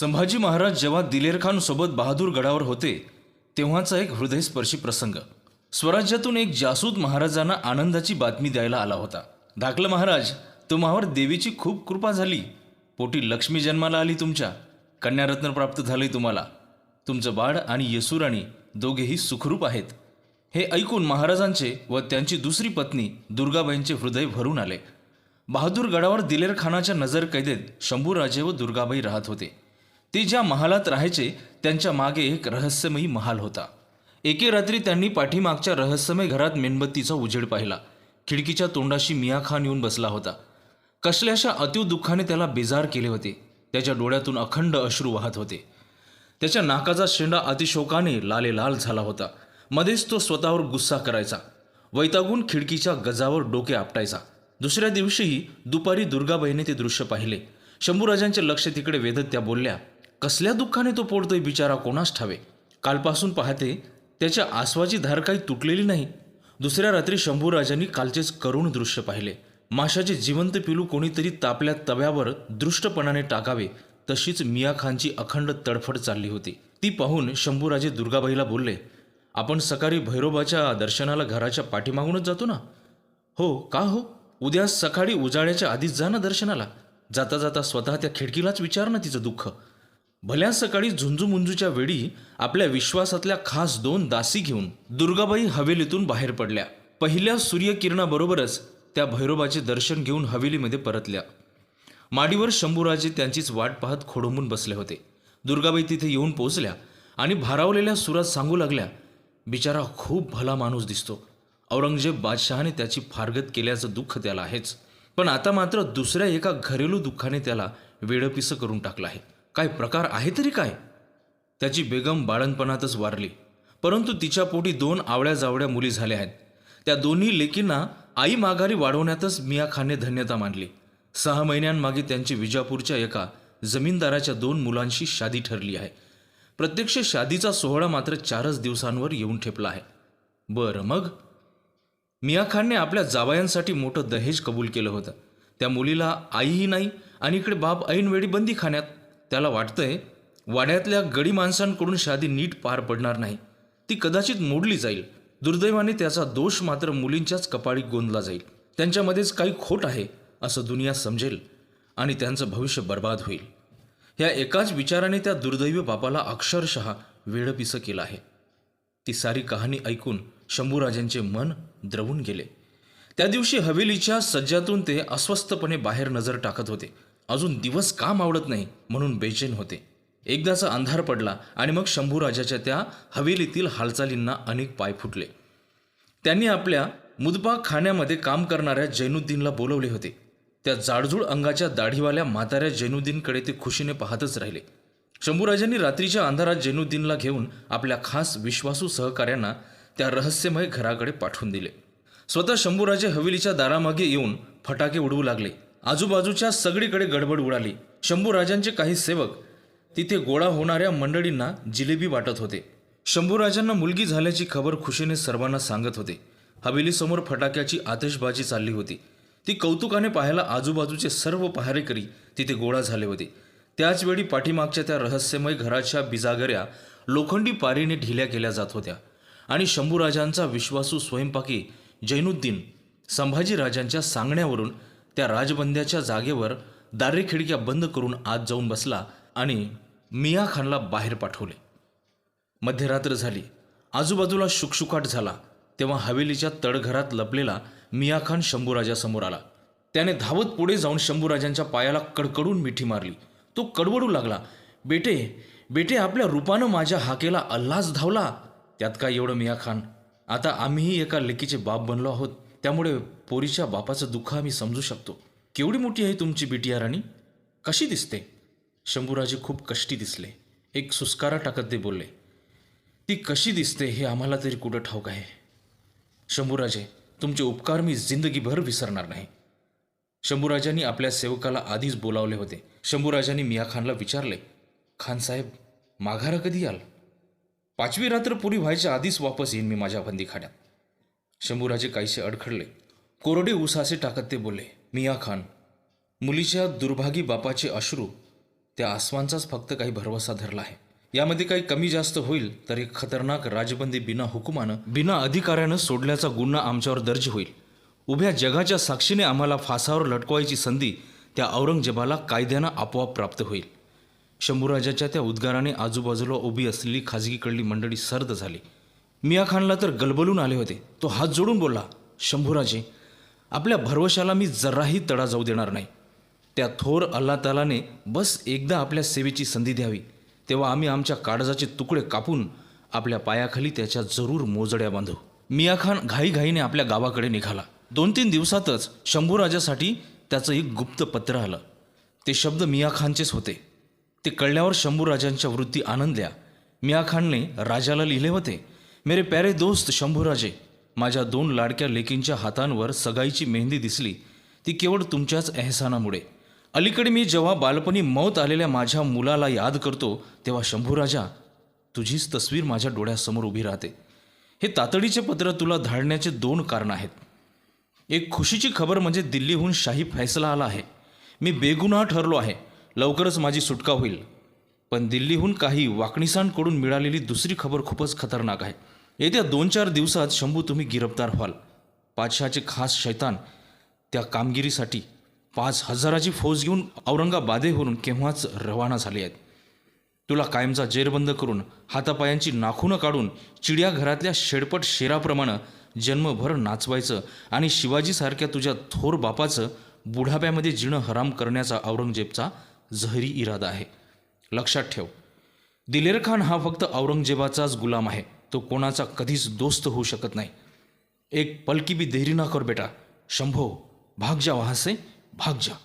संभाजी महाराज जेव्हा दिलेर खान सोबत बहादूर गडावर होते तेव्हाचा एक हृदयस्पर्शी प्रसंग. स्वराज्यातून एक जासूद महाराजांना आनंदाची बातमी द्यायला आला होता. धाकलं महाराज तुम्हावर देवीची खूप कृपा झाली. पोटी लक्ष्मी जन्माला आली तुमच्या. कन्यारत्न प्राप्त झाले तुम्हाला. तुमचं बाळ आणि येसुराणी दोघेही सुखरूप आहेत. हे ऐकून महाराजांचे व त्यांची दुसरी पत्नी दुर्गाबाईंचे हृदय भरून आले. बहादूर गडावर दिलेर खानाच्या नजर कैदेत शंभूराजे व दुर्गाबाई राहत होते. ते ज्या महालात राहायचे त्यांच्या मागे एक रहस्यमयी महाल होता. एके रात्री त्यांनी पाठीमागच्या रहस्यमय घरात मेणबत्तीचा उजेड पाहिला. खिडकीच्या तोंडाशी मिया खान येऊन बसला होता. कसल्याशा अतिव दुःखाने त्याला बेजार केले होते. त्याच्या डोळ्यातून अखंड अश्रू वाहत होते. त्याच्या नाकाचा शेंडा अतिशोकाने लाले लाल झाला होता. मध्येच तो स्वतःवर गुस्सा करायचा. वैतागून खिडकीच्या गजावर डोके आपटायचा. दुसऱ्या दिवशीही दुपारी दुर्गाबाईने ते दृश्य पाहिले. शंभूराजांचे लक्ष तिकडे वेधत त्या बोलल्या कसल्या दुःखाने तो पोडतोय बिचारा कोणास ठावे? कालपासून पाहते त्याच्या आसवाची धार काही तुटलेली नाही. दुसऱ्या रात्री शंभूराजांनी कालचेच करुण दृश्य पाहिले. माशाचे जिवंत पिलू कोणीतरी तापल्या तव्यावर दृष्टपणाने टाकावे तशीच मिया खानची अखंड तडफड चालली होती. ती पाहून शंभूराजे दुर्गाबाईला बोलले आपण सकाळी भैरोबाच्या दर्शनाला घराच्या पाठीमागूनच जातो ना? हो. का हो? उद्या सकाळी उजाळ्याच्या आधीच जा ना दर्शनाला. जाता जाता स्वतः त्या खिडकीलाच विचार ना तिचं दुःख. भल्या सकाळी झुंजूमुंजूच्या वेळी आपल्या विश्वासातल्या खास दोन दासी घेऊन दुर्गाबाई हवेलीतून बाहेर पडल्या. पहिल्या सूर्यकिरणाबरोबरच त्या भैरोबाचे दर्शन घेऊन हवेलीमध्ये परतल्या. माडीवर शंभूराजे त्यांचीच वाट पाहत खोडंबून बसले होते. दुर्गाबाई तिथे येऊन पोहोचल्या आणि भारावलेल्या सुरात सांगू लागल्या बिचारा खूप भला माणूस दिसतो. औरंगजेब बादशहाने त्याची फारगत केल्याचं दुःख त्याला आहेच. पण आता मात्र दुसऱ्या एका घरेलू दुःखाने त्याला वेडपिसं करून टाकलं आहे. काय प्रकार आहे तरी काय? त्याची बेगम बाळणपणातच वारली. परंतु तिच्या पोटी दोन आवळ्या जावळ्या मुली झाल्या आहेत. त्या दोन्ही लेकींना आई माघारी वाढवण्यातच मिया खानने धन्यता मानली. सहा महिन्यांमागे त्यांची विजापूरच्या एका जमीनदाराच्या दोन मुलांशी शादी ठरली आहे. प्रत्यक्ष शादीचा सोहळा मात्र चारच दिवसांवर येऊन ठेपला आहे. बरं मग? मिया खानने आपल्या जावयांसाठी मोठं दहेज कबूल केलं होतं. त्या मुलीला आईही नाही आणि इकडे बाप ऐनवेळी बंदी खाण्यात त्याला वाटतंय वाड्यातल्या गडी माणसांकडून शादी नीट पार पडणार नाही. ती कदाचित मोडली जाईल. दुर्दैवाने त्याचा दोष मात्र मुलींच्याच कपाळी गोंदला जाईल. त्यांच्यामध्येच काही खोट आहे असं दुनिया समजेल आणि त्यांचं भविष्य बर्बाद होईल. ह्या एकाच विचाराने त्या दुर्दैवी बापाला अक्षरशः वेडपिसं केलं आहे. ती सारी कहाणी ऐकून शंभूराजांचे मन द्रवून गेले. त्या दिवशी हवेलीच्या सज्जातून ते अस्वस्थपणे बाहेर नजर टाकत होते. अजून दिवस का मावळत नाही म्हणून बेचैन होते. एकदाचा अंधार पडला आणि मग शंभूराजाच्या त्या हवेलीतील हालचालींना अनेक पाय फुटले. त्यांनी आपल्या मुदबा खाण्यामध्ये काम करणाऱ्या जैनुद्दीनला बोलवले होते. त्या जाडजूड अंगाच्या दाढीवाल्या म्हाताऱ्या जैनुद्दीनकडे ते खुशीने पाहतच राहिले. शंभूराजांनी रात्रीच्या अंधारात जैनुद्दीनला घेऊन आपल्या खास विश्वासू सहकाऱ्यांना त्या रहस्यमय घराकडे पाठवून दिले. स्वतः शंभूराजे हवेलीच्या दारामागे येऊन फटाके उडवू लागले. आजूबाजूच्या सगळीकडे गडबड उडाली. शंभूराजांचे काही सेवक तिथे गोळा होणाऱ्या मंडळींना जिलेबी वाटत होते. शंभूराजांना मुलगी झाल्याची खबर खुशीने सर्वांना सांगत होते. हवेलीसमोर फटाक्याची आतिषबाजी चालली होती. ती कौतुकाने पाहायला आजूबाजूचे सर्व पहारेकरी तिथे गोळा झाले होते. त्याचवेळी पाठीमागच्या त्या रहस्यमय घराच्या बिजागऱ्या लोखंडी पारीने ढिल्या केल्या जात होत्या आणि शंभूराजांचा विश्वासू स्वयंपाकी जैनुद्दीन संभाजीराजांच्या सांगण्यावरून त्या राजबंद्याच्या जागेवर दारे खिडक्या बंद करून आत जाऊन बसला आणि मिया खानला बाहेर पाठवले. मध्यरात्र झाली. आजूबाजूला शुकशुकाट झाला. तेव्हा हवेलीच्या तडघरात लपलेला मिया खान शंभूराजासमोर आला. त्याने धावत पुढे जाऊन शंभूराजांच्या पायाला कडकडून मिठी मारली. तो कडवडू लागला. बेटे बेटे आपल्या रूपानं माझ्या हाकेला अल्लाच धावला. त्यात काय एवढं मिया खान? आता आम्हीही एका लेकीचे बाप बनलो आहोत. त्यामुळे पोरीच्या बापाचं दुःख आम्ही समजू शकतो. केवढी मोठी आहे तुमची बिटिया राणी? कशी दिसते? शंभूराजे खूप कष्टी दिसले. एक सुस्कारा टाकत ते बोलले ती कशी दिसते हे आम्हाला तरी कुठं ठाऊक आहे? शंभूराजे तुमचे उपकार मी जिंदगीभर विसरणार नाही. शंभूराजांनी आपल्या सेवकाला आधीच बोलावले होते. शंभूराजांनी मिया खानला विचारले खानसाहेब माघारा कधी याल पाचवी रात्र पुरी व्हायच्या आधीच वापस येईन मी माझ्या बंदीखाड्यात शंभूराजे काहीसे अडखडले. कोरडे उसासे टाकत ते बोले मिया खान मुलीच्या दुर्भागी बापाचे अश्रू त्या आसवांचाच फक्त काही भरवसा धरला आहे. यामध्ये काही कमी जास्त होईल तर एक खतरनाक राजबंदी बिना हुकुमानं बिना अधिकाऱ्यानं सोडल्याचा गुन्हा आमच्यावर दर्ज होईल. उभ्या जगाच्या साक्षीने आम्हाला फासावर लटकवायची संधी त्या औरंगजेबाला कायद्यानं आपोआप प्राप्त होईल. शंभूराजाच्या त्या उद्गाराने आजूबाजूला उभी असलेली खाजगीकडली मंडळी सर्द झाली. मिया खानला तर गलबलून आले होते. तो हात जोडून बोलला शंभूराजे आपल्या भरवशाला मी जराही तडा जाऊ देणार नाही. त्या थोर अल्ला तालाने बस एकदा आपल्या सेवेची संधी द्यावी. तेव्हा आम्ही आमच्या काळजाचे तुकडे कापून आपल्या पायाखाली त्याच्या जरूर मोजड्या बांधू. मिया खान घाईघाईने आपल्या गावाकडे निघाला. दोन तीन दिवसातच शंभूराजासाठी त्याचं एक गुप्त पत्र आलं. ते शब्द मिया खानचेच होते. ते कळल्यावर शंभूराजांच्या वृत्ती आनंदल्या. मिया खानने राजाला लिहिले होते मेरे प्यारे दोस्त शंभूराजे माझ्या दोन लाडक्या लेकींच्या हातांवर सगाईची मेहंदी दिसली. ती केवळ तुमच्याच एहसानामुळे. अलीकडे मी जेव्हा बालपणी मौत आलेल्या माझ्या मुलाला याद करतो तेव्हा शंभूराजा तुझीच तस्वीर माझ्या डोळ्यासमोर उभी राहते. हे तातडीचे पत्र तुला धाडण्याचे दोन कारण आहेत. एक खुशीची खबर म्हणजे दिल्लीहून शाही फैसला आला आहे. मी बेगुन्हा ठरलो आहे. लवकरच माझी सुटका होईल. पण दिल्लीहून काही वाकणीसांकडून मिळालेली दुसरी खबर खूपच खतरनाक आहे. येत्या दोन चार दिवसात शंभू तुम्ही गिरफ्तार व्हाल. पाचशाचे खास शैतान त्या कामगिरीसाठी पाच हजाराची फौज घेऊन औरंगाबादेवरून केव्हाच रवाना झाले आहेत. तुला कायमचा जेरबंद करून हातापायांची नाखूनं काढून चिडियाघरातल्या शेडपट शेराप्रमाणे जन्मभर नाचवायचं आणि शिवाजीसारख्या तुझ्या थोर बापाचं बुढाप्यामध्ये जिणं हराम करण्याचा औरंगजेबचा जहरी इरादा आहे. लक्षात ठेव. दिलेर खान हा फक्त औरंगजेबाचाच गुलाम आहे. तो कोणाचा कधीच दोस्त होऊ शकत नाही. एक पलकी बी देरी ना कर बेटा. शंभो भाग जा वहाँ से भाग जा.